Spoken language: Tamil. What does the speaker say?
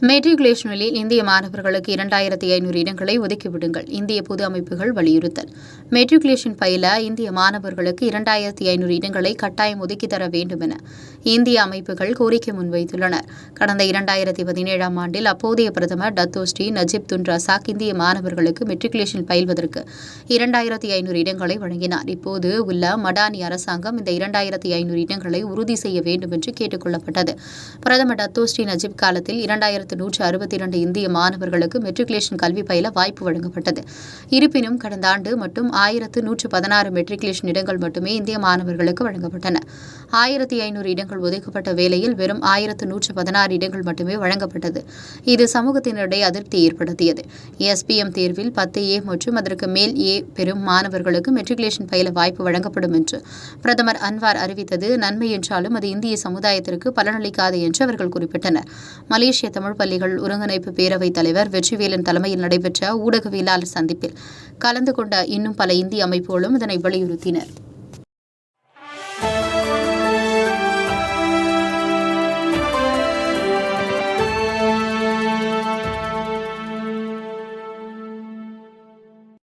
மெட்ரிகுலேஷனில் இந்திய மாணவர்களுக்கு இரண்டாயிரத்தி ஐநூறு இடங்களை ஒதுக்கிவிடுங்கள் இந்திய பொது அமைப்புகள் வலியுறுத்தல். மெட்ரிகுலேஷன் பயில இந்திய மாணவர்களுக்கு இரண்டாயிரத்தி ஐநூறு இடங்களை கட்டாயம் ஒதுக்கித்தர வேண்டும் என இந்திய அமைப்புகள் கோரிக்கை முன்வைத்துள்ளனர். கடந்த இரண்டாயிரத்தி பதினேழாம் ஆண்டில் அப்போதைய பிரதமர் Datuk Seri Najib Najib Tun Razak இந்திய மாணவர்களுக்கு மெட்ரிகுலேஷன் பயில்வதற்கு இரண்டாயிரத்தி ஐநூறு இடங்களை வழங்கினார். இப்போது உள்ள மடானி அரசாங்கம் இந்த இரண்டாயிரத்தி ஐநூறு இடங்களை உறுதி செய்ய வேண்டும் என்று கேட்டுக் கொள்ளப்பட்டது. பிரதமர் டத்தோஸ்ரீ நஜிப் நஜீப் காலத்தில் இரண்டாயிரத்தி ஆயிரத்து நூற்று அறுபத்தி இரண்டு இந்திய மாணவர்களுக்கு மெட்ரிகுலேஷன் கல்வி பயில வாய்ப்பு வழங்கப்பட்டது. இருப்பினும் கடந்த ஆண்டு மட்டும் ஆயிரத்து நூற்று பதினாறு மெட்ரிகுலேஷன் இடங்கள் மட்டுமே இந்திய மாணவர்களுக்கு வழங்கப்பட்டன. ஆயிரத்தி ஐநூறு இடங்கள் ஒதுக்கப்பட்ட வேளையில் வெறும் ஆயிரத்து நூற்று பதினாறு இடங்கள் மட்டுமே வழங்கப்பட்டது. இது சமூகத்தினரிடையே அதிருப்தி ஏற்படுத்தியது. எஸ்பிஎம் தேர்வில் பத்து ஏ மற்றும் அதற்கு மேல் ஏ பெறும் மாணவர்களுக்கு மெட்ரிகுலேஷன் பயில வாய்ப்பு வழங்கப்படும் என்று பிரதமர் அன்வார் அறிவித்தது. நன்மை என்றாலும் அது இந்திய சமுதாயத்திற்கு பலனளிக்காது என்று அவர்கள் குறிப்பிட்டனர். மலேசிய தமிழ் பள்ளிகள் ஒருங்கிணைப்பு பேரவைத் தலைவர் வெற்றிவேலன் தலைமையில் நடைபெற்ற ஊடகவியலாளர் சந்திப்பில் கலந்து கொண்ட இன்னும் பல இந்திய அமைப்புகளும் இதனை வலியுறுத்தினர்.